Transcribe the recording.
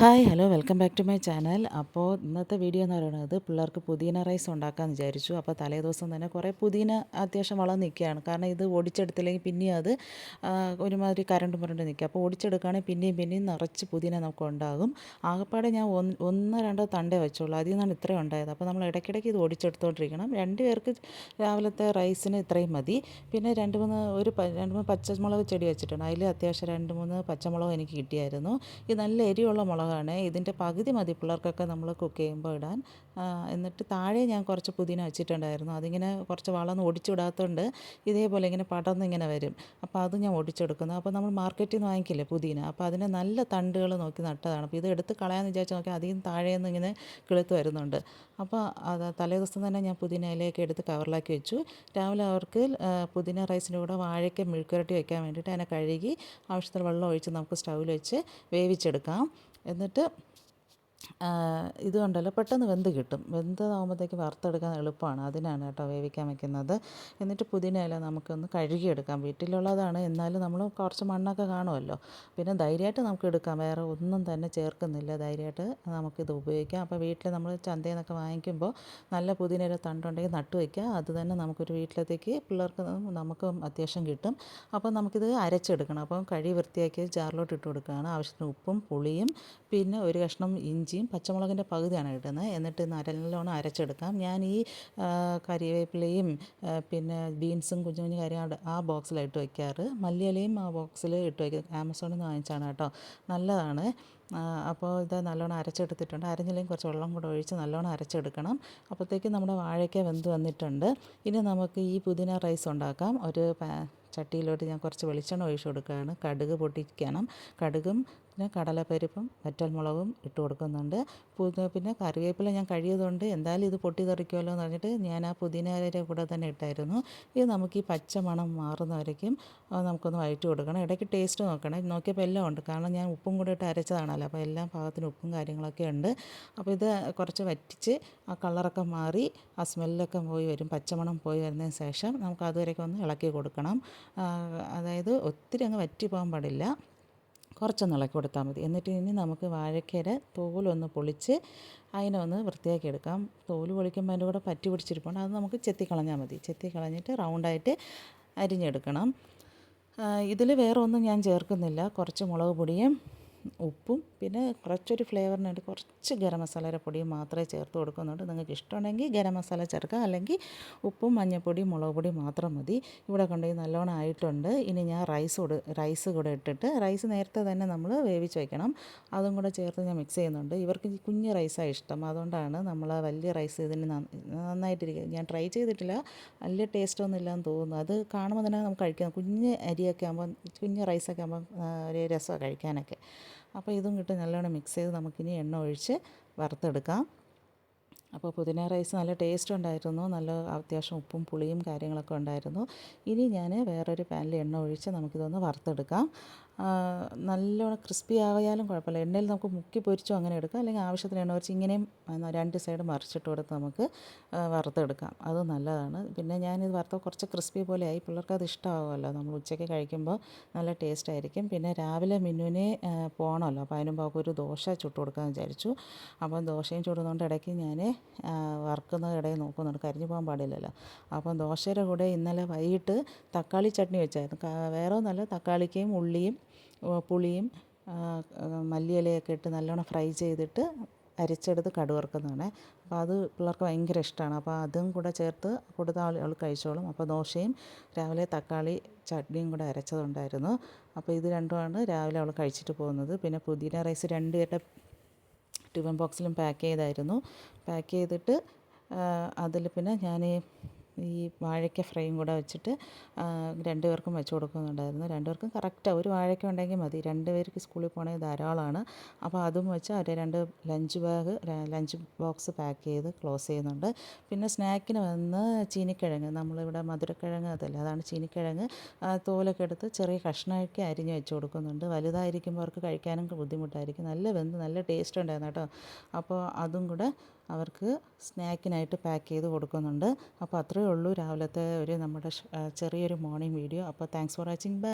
Hi hello welcome back to my channel. അപ്പോൾ ഇന്നത്തെ video എന്ന് പറയുന്നത് പിള്ളേർക്ക് പുതിന റൈസ് ഉണ്ടാക്കാമെന്ന് വിചാരിച്ചു. അപ്പോൾ തലേ ദിവസം തന്നെ കുറേ പുതിന അത്യാവശ്യം വളം നിൽക്കുകയാണ്. കാരണം ഇത് ഒടിച്ചെടുത്തില്ലെങ്കിൽ പിന്നെയും അത് ഒരുമാതിരി കരണ്ട് മുരണ്ട് നിൽക്കുക. അപ്പോൾ ഒടിച്ചെടുക്കുകയാണെങ്കിൽ പിന്നെയും പിന്നെയും നിറച്ച് പുതിന നമുക്ക് ഉണ്ടാകും. ആകപ്പാടെ ഞാൻ ഒന്ന് രണ്ടോ തണ്ടേ വെച്ചുള്ളൂ. അതിൽ നിന്നാണ് ഇത്രയും ഉണ്ടായത്. അപ്പോൾ നമ്മൾ ഇടയ്ക്കിടയ്ക്ക് ഇത് ഒടിച്ചെടുത്തോണ്ടിരിക്കണം രണ്ട് പേർക്ക് രാവിലത്തെ റൈസിന് ഇത്രയും മതി. പിന്നെ രണ്ട് മൂന്ന് ഒരു രണ്ട് മൂന്ന് പച്ചമുളക് ചെടി വെച്ചിട്ടുണ്ട്. അതിൽ അത്യാവശ്യം രണ്ട് മൂന്ന് പച്ചമുളക് എനിക്ക് കിട്ടിയായിരുന്നു. ഇത് നല്ല എരിയുള്ള മുളക് മുളകാണ് ഇതിന്റെ പകുതി മതി പിള്ളേർക്കൊക്കെ നമ്മൾ കുക്ക് ചെയ്യുമ്പോൾ ഇടാൻ. എന്നിട്ട് താഴെ ഞാൻ കുറച്ച് പുതിന വെച്ചിട്ടുണ്ടായിരുന്നു. അതിങ്ങനെ കുറച്ച് വളർന്ന് ഒടിച്ചിടാത്തതുകൊണ്ട് ഇതേപോലെ ഇങ്ങനെ പടർന്നിങ്ങനെ വരും. അപ്പോൾ അത് ഞാൻ ഒടിച്ചെടുക്കുന്നു. അപ്പോൾ നമ്മൾ മാർക്കറ്റിൽ നിന്ന് വാങ്ങിക്കില്ലേ പുതിന? അപ്പോൾ അതിനെ നല്ല തണ്ടുകൾ നോക്കി നട്ടതാണ്. അപ്പോൾ ഇത് എടുത്ത് കളയാമെന്ന് വിചാരിച്ച് നോക്കി താഴെ താഴേന്ന് ഇങ്ങനെ കിളുത്ത് വരുന്നുണ്ട്. അപ്പോൾ അത് തലേ ദിവസം തന്നെ ഞാൻ പുതിന ഇലയൊക്കെ എടുത്ത് കവറിലാക്കി വെച്ചു. രാവിലെ അവർക്ക് പുതിന റൈസിന്റെ കൂടെ വാഴയ്ക്ക് മെഴുക്കുരട്ടി വയ്ക്കാൻ വേണ്ടിയിട്ട് അതിനെ കഴുകി ആവശ്യത്തിന് വെള്ളം ഒഴിച്ച് നമുക്ക് സ്റ്റൗവിൽ വെച്ച് വേവിച്ചെടുക്കാം. എന്നിട്ട് ഇത് കണ്ടല്ലോ പെട്ടെന്ന് വെന്ത് കിട്ടും. വെന്തതാകുമ്പോഴത്തേക്ക് വറുത്തെടുക്കാൻ എളുപ്പമാണ്. അതിനാണ് കേട്ടോ വേവിക്കാൻ വെക്കുന്നത്. എന്നിട്ട് പുതിന ഇല നമുക്കൊന്ന് കഴുകിയെടുക്കാം. വീട്ടിലുള്ളതാണ്. എന്നാലും നമ്മൾ കുറച്ച് മണ്ണൊക്കെ കാണുമല്ലോ. പിന്നെ ധൈര്യമായിട്ട് നമുക്ക് എടുക്കാം. വേറെ ഒന്നും തന്നെ ചേർക്കുന്നില്ല. ധൈര്യമായിട്ട് നമുക്കിത് ഉപയോഗിക്കാം. അപ്പോൾ വീട്ടിൽ നമ്മൾ ചന്തയിൽ നിന്നൊക്കെ വാങ്ങിക്കുമ്പോൾ നല്ല പുതിന ഇല തണ്ടുണ്ടെങ്കിൽ നട്ടു വയ്ക്കുക. അത് തന്നെ നമുക്കൊരു വീട്ടിലത്തേക്ക് പിള്ളേർക്ക് നമുക്കും അത്യാവശ്യം കിട്ടും. അപ്പോൾ നമുക്കിത് അരച്ചെടുക്കണം. അപ്പം കഴി വൃത്തിയാക്കി ജാറിലോട്ട് ഇട്ട് കൊടുക്കുകയാണ്. ആവശ്യത്തിന് ഉപ്പും പുളിയും പിന്നെ ഒരു കഷ്ണം ഇഞ്ചിയും പച്ചമുളകിന്റെ പകുതിയാണ് ഇടുന്നത് എന്നിട്ട് നല്ലോണം അരച്ചെടുക്കാം. ഞാൻ ഈ കറിവേപ്പിലയും പിന്നെ ബീൻസും കുഞ്ഞു കുഞ്ഞു കാര്യം ആ ബോക്സിലായിട്ട് വയ്ക്കാറ് മല്ലിയിലയും ആ ബോക്സിൽ ഇട്ട് വയ്ക്കും ആമസോണിൽ നിന്ന് വാങ്ങിച്ചാണ് കേട്ടോ. നല്ലതാണ്. അപ്പോൾ ഇത് നല്ലോണം അരച്ചെടുത്തിട്ടുണ്ട്. അരഞ്ഞില്ലെങ്കിൽ കുറച്ച് വെള്ളം കൂടെ ഒഴിച്ച് നല്ലോണം അരച്ചെടുക്കണം. അപ്പോഴത്തേക്കും നമ്മുടെ വാഴയ്ക്ക വെന്ത് വന്നിട്ടുണ്ട്. ഇനി നമുക്ക് ഈ പുതിന റൈസ് ഉണ്ടാക്കാം. ഒരു ചട്ടിയിലോട്ട് ഞാൻ കുറച്ച് വെളിച്ചെണ്ണ ഒഴിച്ച് കൊടുക്കുകയാണ്. കടുക് പൊട്ടിക്കണം. കടുകും പിന്നെ കടലപ്പരിപ്പും വറ്റൽമുളകും ഇട്ട് കൊടുക്കുന്നുണ്ട്. പിന്നെ കറിവേപ്പില ഞാൻ കഴിയതുകൊണ്ട് എന്തായാലും ഇത് പൊട്ടി തെറിക്കുമല്ലോ എന്ന് പറഞ്ഞിട്ട് ഞാൻ ആ പുതിനയുടെ കൂടെ തന്നെ ഇട്ടായിരുന്നു. ഇത് നമുക്ക് ഈ പച്ച മണം മാറുന്നവരേക്കും നമുക്കൊന്ന് വഴറ്റി കൊടുക്കണം. ഇടയ്ക്ക് ടേസ്റ്റ് നോക്കണം. നോക്കിയപ്പോൾ എല്ലാം ഉണ്ട്. കാരണം ഞാൻ ഉപ്പും കൂടെ ഇട്ട് അരച്ചതാണല്ലോ. അപ്പോൾ എല്ലാ പാകത്തിന് ഉപ്പും കാര്യങ്ങളൊക്കെ ഉണ്ട്. അപ്പോൾ ഇത് കുറച്ച് വറ്റിച്ച് ആ കളറൊക്കെ മാറി ആ സ്മെല്ലൊക്കെ പോയി വരും. പച്ചമണം പോയി വരുന്നതിന് ശേഷം നമുക്ക് അതുവരെയൊക്കെ ഒന്ന് ഇളക്കി കൊടുക്കണം. അതായത് ഒത്തിരി അങ്ങ് വറ്റി പോകാൻ പാടില്ല. കുറച്ചൊന്ന് ഇളക്കി കൊടുത്താൽ മതി. എന്നിട്ട് ഇനി നമുക്ക് വാഴക്കയുടെ തോലൊന്ന് പൊളിച്ച് അതിനെ ഒന്ന് വൃത്തിയാക്കി എടുക്കാം. തോൽ പൊളിക്കുമ്പോൾ അതിന്റെ കൂടെ പറ്റി പിടിച്ചിരിപ്പുണ്ട്. അത് നമുക്ക് ചെത്തി കളഞ്ഞാൽ മതി. ചെത്തി കളഞ്ഞിട്ട് റൗണ്ടായിട്ട് അരിഞ്ഞെടുക്കണം. ഇതിൽ വേറെ ഒന്നും ഞാൻ ചേർക്കുന്നില്ല. കുറച്ച് മുളക് പൊടിയും ഉപ്പും പിന്നെ കുറച്ചൊരു ഫ്ലേവറിന് വേണ്ടി കുറച്ച് ഗരം മസാലയുടെ പൊടിയും മാത്രമേ ചേർത്ത് കൊടുക്കുന്നുണ്ട് നിങ്ങൾക്ക് ഇഷ്ടമുണ്ടെങ്കിൽ ഗരം മസാല ചേർക്കുക. അല്ലെങ്കിൽ ഉപ്പും മഞ്ഞൾപ്പൊടിയും മുളക് പൊടി മാത്രം മതി. ഇവിടെ കൊണ്ടുപോയി നല്ലോണം ആയിട്ടുണ്ട്. ഇനി ഞാൻ റൈസ് കൂടെ റൈസ് കൂടെ ഇട്ടിട്ട് റൈസ് നേരത്തെ തന്നെ നമ്മൾ വേവിച്ച് വയ്ക്കണം അതും കൂടെ ചേർത്ത് ഞാൻ മിക്സ് ചെയ്യുന്നുണ്ട്. ഇവർക്ക് കുഞ്ഞ് റൈസാണ് ഇഷ്ടം. അതുകൊണ്ടാണ് നമ്മൾ വലിയ റൈസ് ഇതിന് നന്നായിട്ടിരിക്കുക. ഞാൻ ട്രൈ ചെയ്തിട്ടില്ല. വലിയ ടേസ്റ്റൊന്നും ഇല്ലാന്ന് തോന്നുന്നു. അത് കാണുമ്പോൾ തന്നെ നമുക്ക് കഴിക്കാം. കുഞ്ഞ് അരിയൊക്കെ ആകുമ്പോൾ കുഞ്ഞ് റൈസൊക്കെ ആകുമ്പോൾ ഒരു രസമാണ് കഴിക്കാനൊക്കെ. അപ്പോൾ ഇതും കിട്ടും നല്ലോണം മിക്സ് ചെയ്ത് നമുക്കിനി എണ്ണ ഒഴിച്ച് വറുത്തെടുക്കാം. അപ്പോൾ പുതിന റൈസ് നല്ല ടേസ്റ്റ് ഉണ്ടായിരുന്നു. നല്ല അത്യാവശ്യം ഉപ്പും പുളിയും കാര്യങ്ങളൊക്കെ ഉണ്ടായിരുന്നു. ഇനി ഞാൻ വേറൊരു പാനിൽ എണ്ണ ഒഴിച്ച് നമുക്കിതൊന്ന് വറുത്തെടുക്കാം. നല്ലോണം ക്രിസ്പി ആയാലും കുഴപ്പമില്ല. എണ്ണയിൽ നമുക്ക് മുക്കി പൊരിച്ചോ അങ്ങനെ എടുക്കാം. അല്ലെങ്കിൽ ആവശ്യത്തിന് എണ്ണ ഒഴിച്ച് ഇങ്ങനെയും രണ്ട് സൈഡ് മറിച്ചിട്ട് കൊടുത്ത് നമുക്ക് വറുത്തെടുക്കാം. അത് നല്ലതാണ്. പിന്നെ ഞാനിത് വറുത്ത കുറച്ച് ക്രിസ്പി പോലെ ആയി. പിള്ളേർക്ക് അത് ഇഷ്ടമാവുമല്ലോ. നമ്മൾ ഉച്ചയ്ക്ക് കഴിക്കുമ്പോൾ നല്ല ടേസ്റ്റ് ആയിരിക്കും. പിന്നെ രാവിലെ മിന്നുവിനെ പോകണമല്ലോ അപ്പോൾ അതിനുമ്പോൾ ഒരു ദോശ ചുട്ട് കൊടുക്കാമെന്ന് വിചാരിച്ചു. അപ്പം ദോശയും ചുടുന്നതുകൊണ്ട് ഇടയ്ക്ക് ഞാൻ വറുക്കുന്ന ഇടയിൽ നോക്കുന്നുണ്ട്. കരിഞ്ഞു പോകാൻ പാടില്ലല്ലോ. അപ്പം ദോശയുടെ കൂടെ ഇന്നലെ വൈകിട്ട് തക്കാളി ചട്നി വെച്ചായിരുന്നു. വേറെ ഒന്നല്ല തക്കാളിക്കയും ഉള്ളിയും പുളിയും മല്ലിയിലയൊക്കെ ഇട്ട് നല്ലോണം ഫ്രൈ ചെയ്തിട്ട് അരച്ചെടുത്ത് കടുവറുക്കുന്നതാണ്. അപ്പോൾ അത് പിള്ളേർക്ക് ഭയങ്കര ഇഷ്ടമാണ്. അപ്പോൾ അതും കൂടെ ചേർത്ത് കൊടുത്താൽ അവൾ കഴിച്ചോളും. അപ്പോൾ ദോശയും രാവിലെ തക്കാളി ചട്നിയും കൂടെ അരച്ചതുണ്ടായിരുന്നു. അപ്പോൾ ഇത് രണ്ടുമാണ് രാവിലെ അവൾ കഴിച്ചിട്ട് പോകുന്നത്. പിന്നെ പുതിന റൈസ് രണ്ട് പേരുടെ ടിഫിൻ ബോക്സിലും പാക്ക് ചെയ്തായിരുന്നു. പാക്ക് ചെയ്തിട്ട് അതിൽ പിന്നെ ഞാൻ ഈ വാഴയ്ക്ക ഫ്രൈയും കൂടെ വെച്ചിട്ട് രണ്ട് പേർക്കും വെച്ച് കൊടുക്കുന്നുണ്ടായിരുന്നു. രണ്ട് പേർക്കും ഒരു വാഴയ്ക്ക ഉണ്ടെങ്കിൽ മതി. രണ്ട് പേർക്ക് സ്കൂളിൽ പോകണമെങ്കിൽ ധാരാളമാണ് അപ്പോൾ അതും വെച്ച് അവരെ രണ്ട് lunch bag lunch box pack ചെയ്ത് ക്ലോസ് ചെയ്യുന്നുണ്ട്. പിന്നെ സ്നാക്കിന് വന്ന് ചീനിക്കിഴങ്ങ്. നമ്മളിവിടെ മധുരക്കിഴങ്ങ് അതല്ല അതാണ് ചീനിക്കിഴങ്ങ്. തോലൊക്കെ എടുത്ത് ചെറിയ കഷ്ണമൊക്കെ അരിഞ്ഞ് വെച്ച് കൊടുക്കുന്നുണ്ട്. വലുതായിരിക്കുമ്പോൾ അവർക്ക് കഴിക്കാനും ബുദ്ധിമുട്ടായിരിക്കും. നല്ല വെന്ത് നല്ല ടേസ്റ്റ് ഉണ്ടായിരുന്നു കേട്ടോ. അപ്പോൾ അതും കൂടെ അവർക്ക് സ്നാക്കിനായിട്ട് പാക്ക് ചെയ്ത് കൊടുക്കുന്നുണ്ട്. അപ്പോൾ അത്രയേ ഉള്ളൂ രാവിലത്തെ ഒരു നമ്മുടെ ചെറിയൊരു മോർണിംഗ് വീഡിയോ. അപ്പോൾ താങ്ക്സ് ഫോർ വാച്ചിങ്. ബൈ.